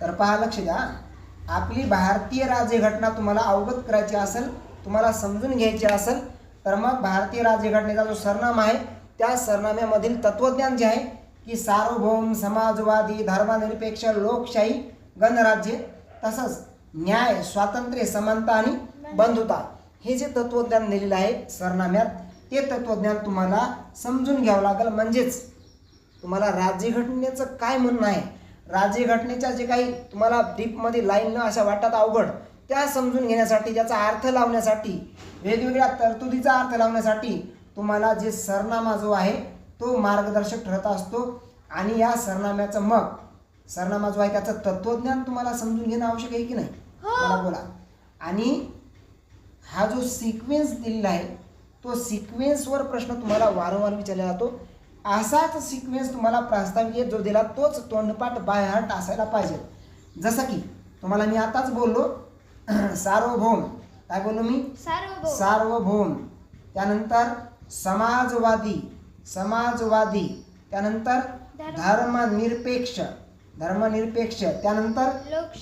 तर पहा लक्ष द्या. आपली भारतीय राज्यघटना तुम्हाला अवगत करायची असेल तुम्हाला समजून घ्यायची असेल तर मग भारतीय राज्यघटनेचा जो सरनामा आहे त्या सरनाम्यामधील तत्त्वज्ञान जे आहे की सार्वभौम समाजवादी धर्मनिरपेक्ष लोकशाही गणराज्य तसंच न्याय स्वातंत्र्य समानता आणि बंधुता हे जे तत्त्वज्ञान दिलेलं आहे सरनाम्यात ते तत्त्वज्ञान तुम्हाला समजून घ्यावं लागेल. म्हणजेच तुम्हाला राज्यघटनेचं काय म्हणणं आहे राज्यघटनेच्या जे काही तुम्हाला डीपमध्ये लाईन न अशा वाटतात अवघड त्या समजून घेण्यासाठी ज्याचा अर्थ लावण्यासाठी वेगवेगळ्या तरतुदीचा अर्थ लावण्यासाठी तुम्हाला जे सरनामा जो आहे तो मार्गदर्शक ठरत असतो. आणि या सरनाम्याचं मग सरनामा जो आहे त्याचं तत्वज्ञान तुम्हाला समजून घेणं आवश्यक आहे की नाही? मला बोला. आणि हा जो सिक्वेन्स दिलेला आहे तो सिक्वेन्सवर प्रश्न तुम्हाला वारंवार विचारला जातो. असाच सिक्वेन्स तुम्हाला प्रास्ताविक जो दिला तोच तोंडपाठ बायहार्ट असायला पाहिजे. जसं की तुम्हाला मी आताच बोललो सार्वभौम. काय बोललो मी? सार्वभौम. त्यानंतर समाजवादी समाजवादी. त्यानंतर धर्मनिरपेक्ष. धर्मनिरपेक्ष. त्यानंतर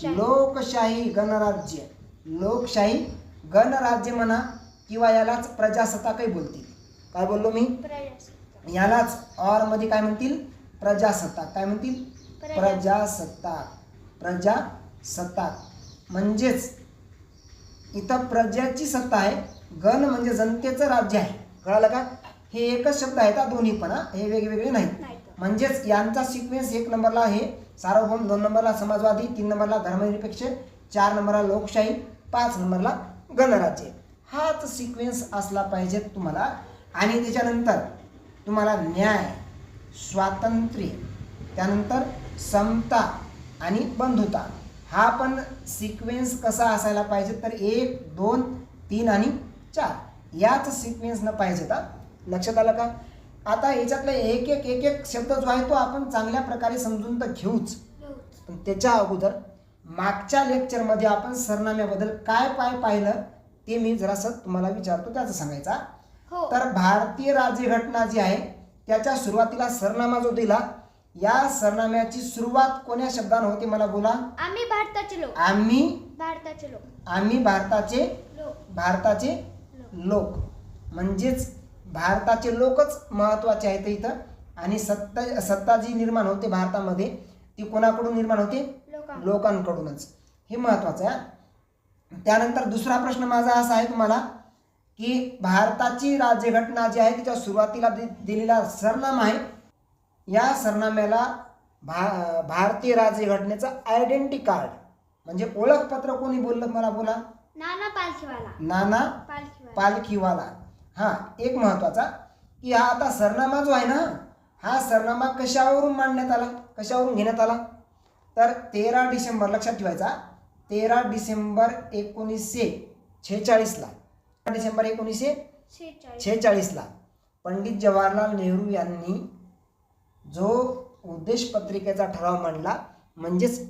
लोकशाही. गणराज्य. लोकशाही गणराज्य म्हणा किंवा यालाच प्रजासत्ताकही बोलतील. काय बोललो मी? यालाच ऑरमध्ये काय म्हणतील? प्रजासत्ताक. काय म्हणतील? प्रजासत्ताक. प्रजासत्ताक. म्हणजेच इथं प्रजाची सत्ता आहे. गण म्हणजे जनतेचं राज्य आहे. कळालं का? हे एकच शब्द आहेत हा दोन्ही पण हा. वेगवेगळे नाहीत. नाही. म्हणजेच यांचा सिक्वेन्स एक नंबरला आहे. सार्वभौम दोन नंबरला समाजवादी तीन नंबरला धर्मनिरपेक्ष चार नंबरला लोकशाही पाच नंबरला गणराज्य. हाच सिक्वेन्स असला पाहिजे तुम्हाला. आणि त्याच्यानंतर तुम्हाला न्याय स्वातंत्र्य त्यानंतर समता आणि बंधुता. हा पण सिक्वेन्स कसा असायला पाहिजे तर एक दोन तीन आणि चार. याच सिक्वेन्सनं पाहिजेत हा लक्षात आलं का? आता याच्यातला एक एक एक एक शब्द जो आहे तो आपण चांगल्या प्रकारे समजून तर घेऊच. पण त्याच्या अगोदर मागच्या लेक्चरमध्ये आपण सरनाम्याबद्दल काय पाय पाहिलं ते मी जरासं तुम्हाला विचारतो. त्याचं सांगायचा हो. तर भारतीय राज्यघटना जी आहे त्याच्या सुरुवातीला सरनामा जो दिला या सरनाम्याची सुरुवात कोण्या शब्दानं होते मला बोला? आम्ही भारताचे लोक. आम्ही? भारताचे लोक. आम्ही भारताचे? लोक. भारताचे लोक. म्हणजेच भारताचे लोकच महत्त्वाचे आहेत इथं. आणि सत्ता सत्ता जी निर्माण होते भारतामध्ये ती कोणाकडून निर्माण होते? लोकां लोकांकडूनच. हे महत्त्वाचं आहे त्यानंतर दुसरा प्रश्न माझा असा आहे तुम्हाला की भारताची राज्यघटना जी आहे तिच्या सुरुवातीला दि दिलेला सरनामा आहे. या सरनाम्याला भा भारतीय राज्यघटनेचं आयडेंटिटी कार्ड म्हणजे ओळखपत्र कोणी बोललं मला बोला? नाना पालखीवाला. नाना पालखीवाला. पालखीवाला. हा एक महत्त्वाचा की हा आता सरनामा जो आहे ना हा सरनामा कशावरून मांडण्यात आला? कशावरून घेण्यात आला? तर तेरा डिसेंबर लक्षात ठेवायचा तेरा डिसेंबर एकोणीसशे छेचाळीसला. डिसेंबर एकोणीसशे शेहेचाळीस. छेचाळीसला पंडित जवाहरलाल नेहरू यांनी जो उद्देश पत्रिकेचा ठराव मांडला म्हणजेच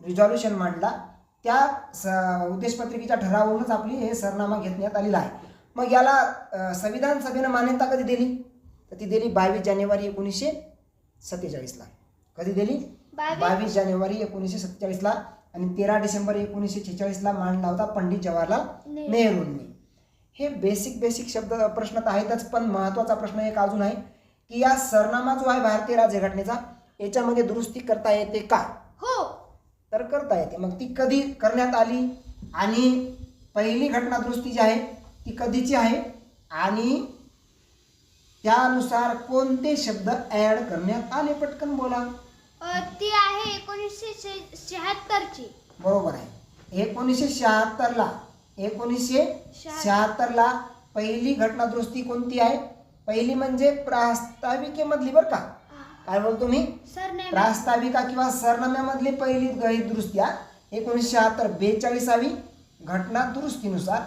रिझॉल्युशन मांडला त्या स उद्देश पत्रिकेच्या ठरावावरूनच आपली हे सरनामा घेण्यात आलेला आहे. मग याला संविधान सभेनं मान्यता कधी दिली? तर ती दिली बावीस जानेवारी एकोणीसशे सत्तेचाळीसला. कधी दिली? बावीस जानेवारी एकोणीसशे सत्तेचाळीसला. आणि तेरा डिसेंबर एकोणीसशे छेचाळीसला मांडला होता पंडित जवाहरलाल नेहरू. नेहरूंनी. हे बेसिक बेसिक शब्द प्रश्न तर आहेतच पण महत्त्वाचा प्रश्न एक अजून आहे की या सरनामा जो आहे भारतीय राज्यघटनेचा याच्यामध्ये दुरुस्ती करता येते का? हो. तर करता येते. मग ती कधी करण्यात आली? आणि पहिली घटना दुरुस्ती जी आहे ती कधीची आहे? आणि त्यानुसार कोणते शब्द ॲड करण्यात आले? पटकन बोला. ती आहे एकोणीसशे शहात्तरची. बरोबर आहे. एकोणीसशे शहात्तरला एकोणीसशे शहात्तरला पहिली घटना दुरुस्ती कोणती आहे? पहिली म्हणजे प्रास्ताविकेमधली बरं का. काय बोलतो मी? प्रास्ताविका किंवा सरनाम्यामधली पहिली गणित दुरुस्त्या एकोणीसशे शहात्तर बेचाळीसावी घटना दुरुस्तीनुसार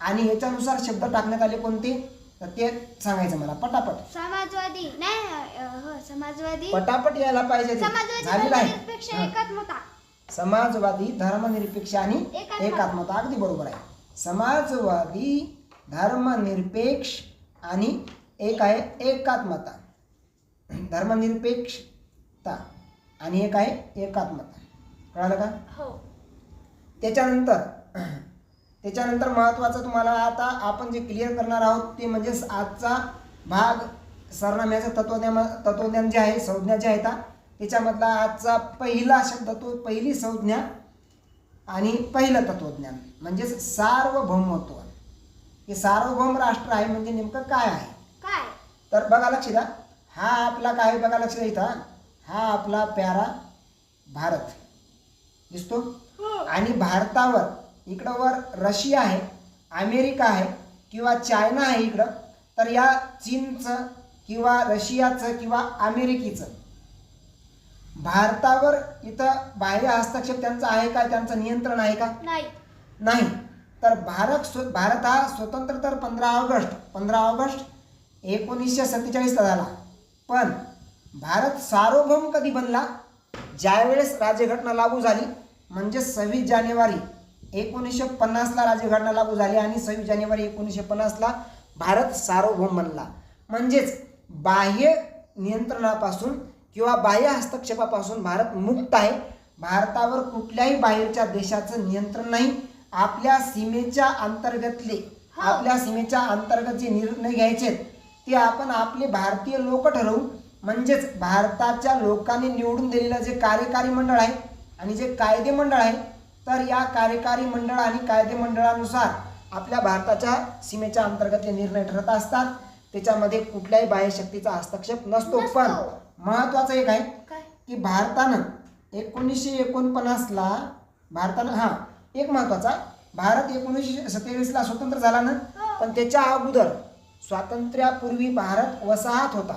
आणि याच्यानुसार शब्द टाकण्यात आले कोणते? तर ते सांगायचं मला. पटापट. समाजवादी. नाही हो समाजवादी. पटापट यायला पाहिजे झालेलं आहे समाजवादी धर्मनिरपेक्ष आणि एकात्मता. अगदी बरोबर आहे. समाजवादी धर्मनिरपेक्ष आणि एक आहे एकात्मता. धर्मनिरपेक्षता आणि एक आहे एकात्मता. कळालं का? हो. त्याच्यानंतर त्याच्यानंतर महत्त्वाचं तुम्हाला आता आपण जे क्लिअर करणार आहोत ते म्हणजे आजचा भाग सरनाम्याचं तत्वज्ञान तत्वज्ञान जे आहे संज्ञा जे आहेत त्याच्यामधला आजचा पहिला शब्द तो पहिली संज्ञा आणि पहिलं तत्वज्ञान. म्हणजेच सार्वभौमत्व. हे सार्वभौम राष्ट्र आहे म्हणजे नेमकं काय आहे? काय? तर बघा लक्ष द्या हा आपला काय बघा लक्ष द्या इथं. हा आपला प्यारा भारत. दिसतो? हो. आणि भारतावर इकडं वर रशिया आहे अमेरिका आहे किंवा चायना आहे इकडं तर या चीनचं किंवा रशियाचं किंवा अमेरिकेचं भारतावर इथं बाह्य हस्तक्षेप त्यांचा आहे का? त्यांचं नियंत्रण आहे का? नाही. नाही. तर भारत स्व भारत हा स्वतंत्र तर पंधरा ऑगस्ट पंधरा ऑगस्ट एकोणीसशे सत्तेचाळीसला झाला. पण भारत सार्वभौम कधी बनला? ज्यावेळेस राज्यघटना लागू झाली म्हणजे सव्वीस जानेवारी एकोणीसशे पन्नासला राज्यघटना लागू झाली आणि सव्वीस जानेवारी एकोणीसशे पन्नासला भारत सार्वभौम बनला. म्हणजेच बाह्य नियंत्रणापासून किंवा बाह्य हस्तक्षेपापासून भारत मुक्त आहे. भारतावर कुठल्याही बाहेरच्या देशाचं नियंत्रण नाही. आपल्या सीमेच्या अंतर्गतले हो. आपल्या सीमेच्या अंतर्गत जे निर्णय घ्यायचे ते आपण आपले भारतीय लोक ठरवू. म्हणजेच भारताच्या लोकांनी निवडून दिलेलं जे कार्यकारी मंडळ आहे आणि जे कायदे मंडळ आहे तर या कार्यकारी मंडळ आणि कायदे मंडळानुसार आपल्या भारताच्या सीमेच्या अंतर्गतले निर्णय ठरत असतात. त्याच्यामध्ये कुठल्याही बाह्य शक्तीचा हस्तक्षेप नसतो. पण महत्वाचं एक आहे काय? की भारतानं एकोणीसशे एकोणपन्नासला भारतानं हां एक महत्त्वाचा भारत एकोणीसशे सत्तेचाळीसला स्वतंत्र झाला ना हो. पण त्याच्या अगोदर स्वातंत्र्यापूर्वी भारत वसाहत होता.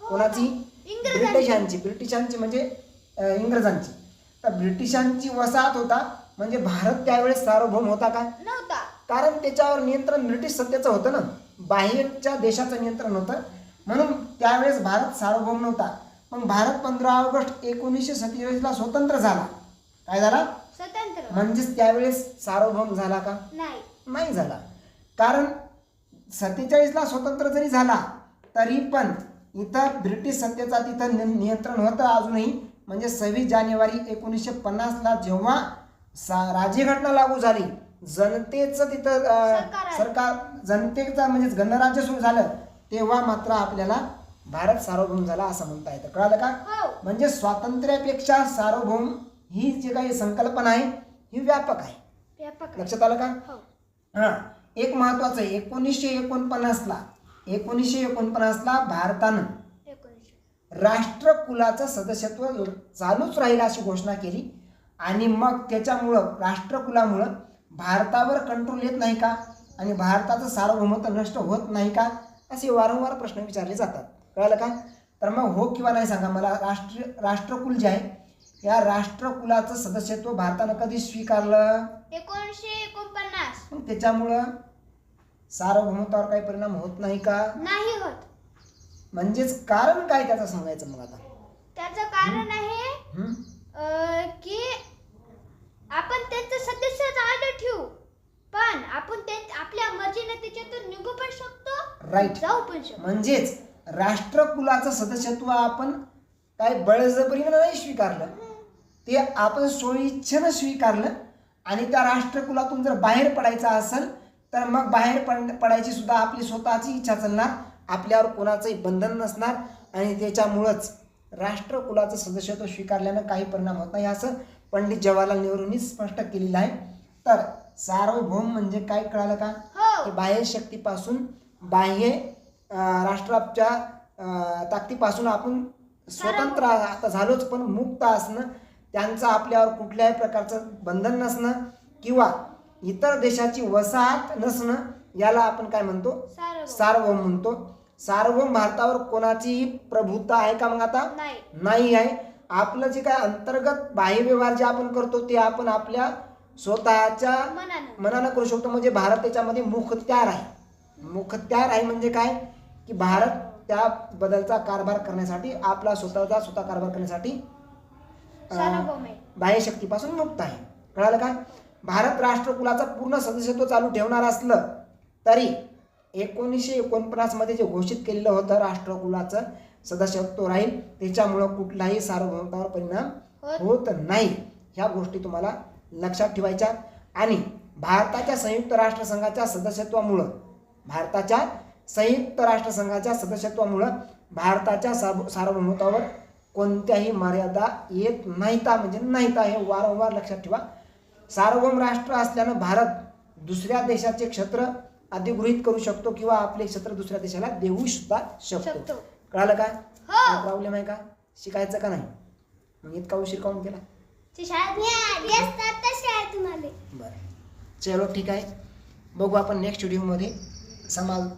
कोणाची? इंग्रजांची. ब्रिटिशांची. ब्रिटिशांची म्हणजे इंग्रजांची. तर ब्रिटिशांची वसाहत होता म्हणजे भारत त्यावेळेस सार्वभौम होता का? नव्हता. कारण त्याच्यावर नियंत्रण ब्रिटिश सत्तेचं होतं ना. बाहेरच्या देशाचं नियंत्रण होतं. म्हणून त्यावेळेस भारत सार्वभौम नव्हता. मग भारत पंधरा ऑगस्ट एकोणीसशे सत्तेचाळीसला स्वतंत्र झाला. काय झाला? स्वतंत्र. म्हणजेच त्यावेळेस सार्वभौम झाला का? नाही. नाही झाला. कारण सत्तेचाळीसला स्वतंत्र जरी झाला तरी पण इथं ब्रिटिश सत्तेचा तिथं नि- नियंत्रण होतं अजूनही. म्हणजे सव्वीस जानेवारी एकोणीसशे पन्नासला जेव्हा सा राज्यघटना लागू झाली जनतेचं तिथं. सरकार जनतेचं म्हणजेच गणराज्य सुरू झालं. तेव्हा मात्र आपल्याला भारत सार्वभौम झाला असं म्हणता येतं. कळालं का? हो. म्हणजे स्वातंत्र्यापेक्षा सार्वभौम ही जी काही संकल्पना आहे ही व्यापक आहे. लक्षात आलं का? हो. हां. एक महत्वाचं आहे एकोणीसशे एकोणपन्नासला एकोणीसशे एकोणपन्नासला भारतानं राष्ट्रकुलाचं सदस्यत्व चालूच राहील अशी घोषणा केली. आणि मग त्याच्यामुळं राष्ट्रकुलामुळं भारतावर कंट्रोल येत नाही का? आणि भारताचं सार्वभौमत्व नष्ट होत नाही का? असे वारंवार प्रश्न विचारले जातात. कळालं का? तर मग हो किंवा नाही सांगा. मला राष्ट्र राष्ट्रकुल जे आहे या राष्ट्रकुलाचं सदस्यत्व भारतानं कधी स्वीकारलं? एकोणीसशे एकोणपन्नास. मग त्याच्यामुळं सार्वभौमत्वावर काही परिणाम होत नाही का? नाही होत. म्हणजेच कारण काय त्याचं सांगायचं मग आता? त्याचं कारण आहे हं? अं, की आपण त्यांचं सदस्य आलं ठेवू. पण आपण ते आपल्या मर्जीने त्याच्यातून निघू पण शकतो. राईट. म्हणजेच राष्ट्रकुलाचं सदस्यत्व आपण काय बळजबरीनं नाही स्वीकारलं. ते आपण स्वइच्छेनं स्वीकारलं आणि त्या राष्ट्रकुलातून जर बाहेर पडायचं असेल तर मग बाहेर पड पडायची सुद्धा आपली स्वतःची इच्छा चालणार आपल्यावर कोणाचंही बंधन नसणार आणि त्याच्यामुळंच राष्ट्रकुलाचं सदस्यत्व स्वीकारल्यानं काही परिणाम होत नाही असं पंडित जवाहरलाल नेहरूंनी स्पष्ट केलेलं आहे. तर सार्वभौम म्हणजे काय कळालं का? हो. की बाह्य शक्तीपासून बाह्य राष्ट्राच्या ताकदीपासून आपण स्वतंत्र आता झालोच पण मुक्त असणं त्यांचं आपल्यावर कुठल्याही प्रकारचं बंधन नसणं किंवा इतर देशाची वसाहत नसणं याला आपण काय म्हणतो? सार्वभौम. म्हणतो. सार्वभौम भारतावर कोणाचीही प्रभुत्व आहे का मग आता? नाही. आहे. आपलं जे काय अंतर्गत बाह्य व्यवहार जे आपण करतो ते आपण आपल्या स्वतःच्या मनानं. मनानं करू शकतो. म्हणजे भारत त्याच्यामध्ये मुखत्यार आहे. मुखत्यार आहे म्हणजे काय? की भारत त्या बदलचा कारभार करण्यासाठी आपला स्वतःचा स्वतः कारभार करण्यासाठी बाह्य शक्तीपासून मुक्त आहे. कळालं का? भारत राष्ट्रकुलाचं पूर्ण सदस्यत्व चालू ठेवणार असलं तरी एकोणीसशे एकोणपन्नासमध्ये जे घोषित केलेलं होतं राष्ट्रकुलाचं सदस्यत्व राहील त्याच्यामुळं कुठलाही सार्वभौमतावर परिणाम होत होत नाही. ह्या गोष्टी तुम्हाला लक्षात ठेवायच्या. आणि भारताच्या संयुक्त राष्ट्रसंघाच्या सदस्यत्वामुळं भारताच्या संयुक्त राष्ट्रसंघाच्या सदस्यत्वामुळं भारताच्या सार्व सार्वभौमत्वावर कोणत्याही मर्यादा येत नाहीता म्हणजे नाहीता हे वारंवार लक्षात ठेवा. सार्वभौम राष्ट्र असल्यानं भारत दुसऱ्या देशाचे क्षेत्र अधिगृहित करू शकतो किंवा आपले क्षेत्र दुसऱ्या देशाला देऊ सुद्धा शकतो. कळालं का? हो. काय प्रॉब्लेम आहे का? शिकायचं का नाही? मग इतका उशीर काऊन केला? बरं. चलो ठीक आहे. बघू आपण नेक्स्ट व्हिडिओमध्ये समाज.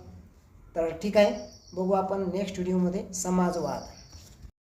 तर ठीक आहे. बघू आपण नेक्स्ट व्हिडिओमध्ये समाजवाद.